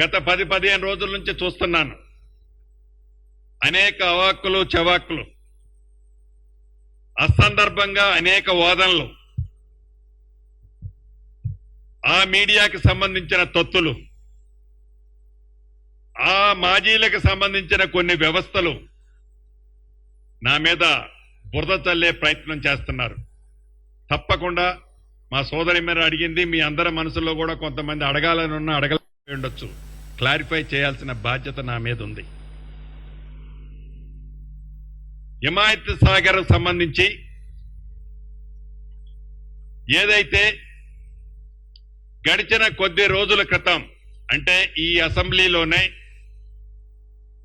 గత పది పదిహేను రోజుల నుంచి చూస్తున్నాను. అనేక అవాక్కులు చవాక్కులు. అసందర్భంగా అనేక వాదనలు. ఆ మీడియాకి సంబంధించిన తొత్తులు. ఆ మాజీలకు సంబంధించిన కొన్ని వ్యవస్థలు నా మీద బురద చల్లే ప్రయత్నం చేస్తున్నారు. తప్పకుండా మా సోదరి మీద అడిగింది మీ అందరి మనసులో కూడా కొంతమంది అడగాలని ఉన్న అడగలే ఉండొచ్చు. క్లారిఫై చేయాల్సిన బాధ్యత నా మీద ఉంది. హిమాయత్ సాగర్ సంబంధించి ఏదైతే గడిచిన కొద్ది రోజుల క్రితం అంటే ఈ అసెంబ్లీలోనే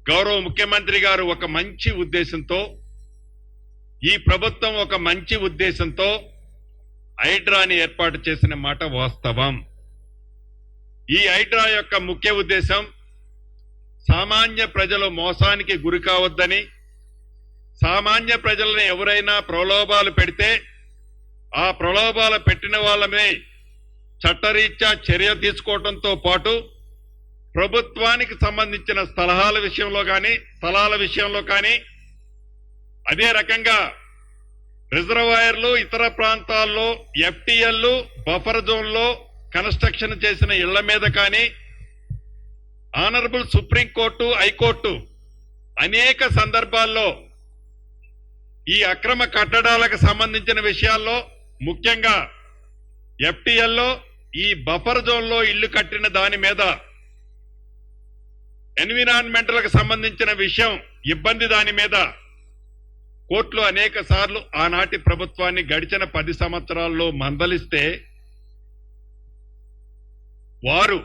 గౌరవ ముఖ్యమంత్రి గారు ఒక మంచి ఉద్దేశంతో ఈ ప్రభుత్వం ఒక మంచి ఉద్దేశంతో హైడ్రాని ఏర్పాటు చేసిన మాట వాస్తవం. ఈ హైడ్రా యొక్క ముఖ్య ఉద్దేశం సామాన్య ప్రజలు మోసానికి గురి కావద్దని సామాన్య ప్రజలను ఎవరైనా ప్రలోభాలు పెడితే ఆ ప్రలోభాలు పెట్టిన వాళ్ళమే చట్టరీత్యా చర్య తీసుకోవడంతో పాటు ప్రభుత్వానికి సంబంధించిన స్థలహాల విషయంలో కానీ స్థలాల విషయంలో కానీ అదే రకంగా రిజర్వాయర్లు ఇతర ప్రాంతాల్లో ఎఫ్టీఎల్లు బఫర్ జోన్లో కన్స్ట్రక్షన్ చేసిన ఇళ్ళ మీద కానీ ఆనరబుల్ సుప్రీంకోర్టు హైకోర్టు అనేక సందర్భాల్లో ఈ అక్రమ కట్టడాలకు సంబంధించిన విషయాల్లో ముఖ్యంగా ఎఫ్టీఎల్లో ఈ బఫర్ జోన్లో ఇల్లు కట్టిన దాని మీద ఎన్విరాన్మెంటల్కు సంబంధించిన విషయం ఇబ్బంది దాని మీద కోర్టులు అనేక సార్లు ఆనాటి ప్రభుత్వాన్ని గడిచిన పది సంవత్సరాల్లో మందలిస్తే వారు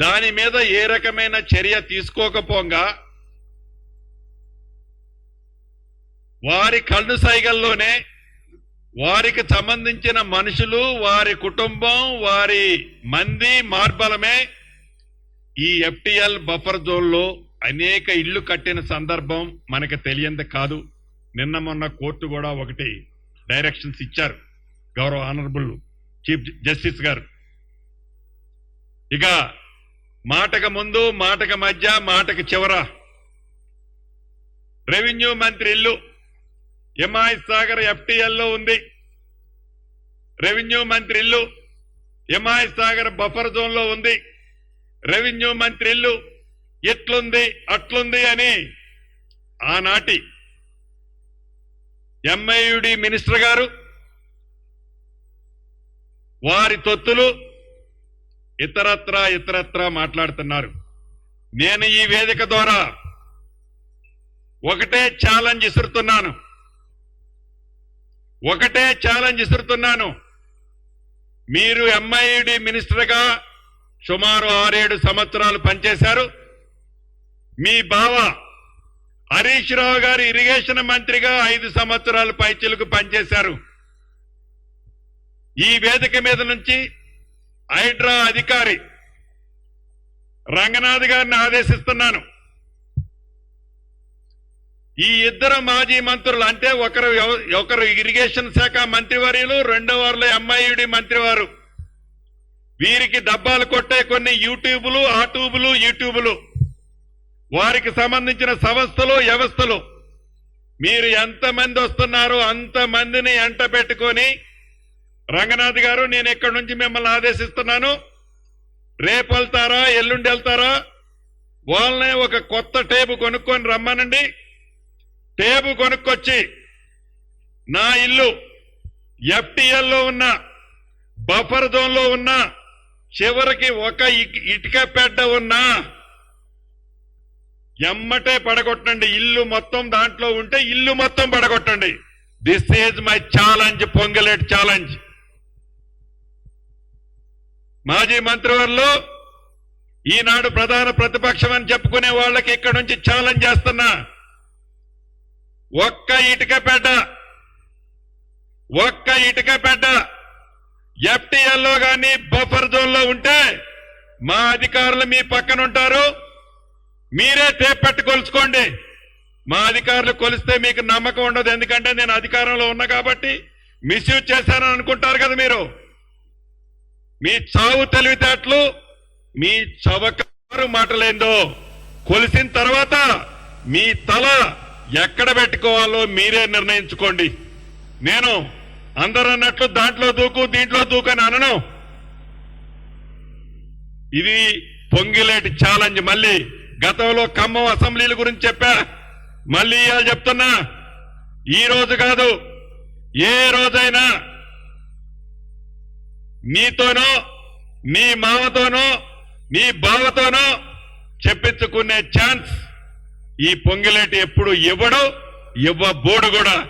దాని మీద ఏ రకమైన చర్య తీసుకోకపోగా వారి కళ్ళు సైగల్లోనే వారికి సంబంధించిన మనుషులు వారి కుటుంబం వారి మంది మార్బలమే ఈ ఎఫ్టిఎల్ బఫర్ జోన్లో అనేక ఇళ్ళు కట్టిన సందర్భం మనకు తెలియంది కాదు. నిన్న మొన్న కోర్టు కూడా ఒకటి డైరెక్షన్స్ ఇచ్చారు గౌరవ ఆనరబుల్ చీఫ్ జస్టిస్ గారు. ఇక మాటకు ముందు మాటకు మధ్య మాటకు చివర. రెవెన్యూ మంత్రి ఇల్లు ఎంఐ సాగర్ ఎఫ్టీఎల్లో ఉంది. రెవెన్యూ మంత్రి ఇల్లు ఎంఐ సాగర్ బఫర్ జోన్లో ఉంది. రెవెన్యూ మంత్రి ఇల్లు ఎట్లుంది అట్లుంది అని ఆనాటి ఎంఐయుడి మినిస్టర్ గారు వారి తొత్తులు ఇతరత్ర ఇతరత్రా మాట్లాడుతున్నారు. నేను ఈ వేదిక ద్వారా ఒకటే ఛాలెంజ్ ఇసురుతున్నాను. ఒకటే ఛాలెంజ్ ఇసురుతున్నాను. మీరు ఎంఐడి మినిస్టర్గా సుమారు ఆరేడు సంవత్సరాలు పనిచేశారు. మీ బావ హరీష్ రావు గారు ఇరిగేషన్ మంత్రిగా ఐదు సంవత్సరాలు పైచిలకు పనిచేశారు. ఈ వేదిక మీద నుంచి హైడ్రా అధికారి రంగనాథ్ గారిని ఆదేశిస్తున్నాను. ఈ ఇద్దరు మాజీ మంత్రులు అంటే ఒకరు ఒకరు ఇరిగేషన్ శాఖ మంత్రివర్యులు రెండో వారిలో ఎంఐయుడి మంత్రివారు. వీరికి డబ్బాలు కొట్టే కొన్ని యూట్యూబులు ఆ ట్యూబులు యూట్యూబులు వారికి సంబంధించిన సంస్థలు వ్యవస్థలు. మీరు ఎంతమంది వస్తున్నారో అంతమందిని ఎంట పెట్టుకొని రంగనాథ్ గారు నేను ఇక్కడి నుంచి మిమ్మల్ని ఆదేశిస్తున్నాను? రేపు వెళ్తారా? ఎల్లుండి వెళ్తారా? వాళ్ళనే ఒక కొత్త టేబు కొనుక్కొని రమ్మనండి. టేబు కొనుక్కొచ్చి నా ఇల్లు ఎఫ్టిఎల్లో ఉన్న బఫర్ జోన్లో ఉన్న చివరికి ఒక ఇటుక పెడ్డ ఉన్నా ఎమ్మటే పడగొట్టండి. ఇల్లు మొత్తం దాంట్లో ఉంటే ఇల్లు మొత్తం పడగొట్టండి. This is my challenge Ponguleti challenge మాజీ మంత్రివర్లు ఈనాడు ప్రధాన ప్రతిపక్షం అని చెప్పుకునే వాళ్ళకి ఇక్కడ నుంచి ఛాలెంజ్ చేస్తున్నా. ఒక్క ఇటుక పెట్ట ఒక్క ఇటుక పెట్ట ఎఫ్టీఎల్లో కానీ బఫర్ జోన్లో ఉంటే మా అధికారులు మీ పక్కన ఉంటారు మీరే తేపట్టి కొలుచుకోండి. మా అధికారులు కొలిస్తే మీకు నమ్మకం ఉండదు. ఎందుకంటే నేను అధికారంలో ఉన్నా కాబట్టి మిస్యూజ్ చేశానని అనుకుంటారు కదా మీరు. మీ చావు తెలివితేటలు మీ చవకారు మాటలేందో కొలిసిన తర్వాత మీ తల ఎక్కడ పెట్టుకోవాలో మీరే నిర్ణయించుకోండి. నేను అందరూ అన్నట్లు దాంట్లో దూకు దీంట్లో దూకు అని అనను. ఇది పొంగిలేటి ఛాలెంజ్ మళ్ళీ గతంలో ఖమ్మం అసెంబ్లీల గురించి చెప్పా. మళ్ళీ ఇవాళ చెప్తున్నా. ఈ రోజు కాదు ఏ రోజైనా నీతోనో నీ మామతోనో నీ బావతోనో చెప్పించుకునే ఛాన్స్ ఈ పొంగిలేటి ఎప్పుడు ఇవ్వడు ఇవ్వబోడు కూడా.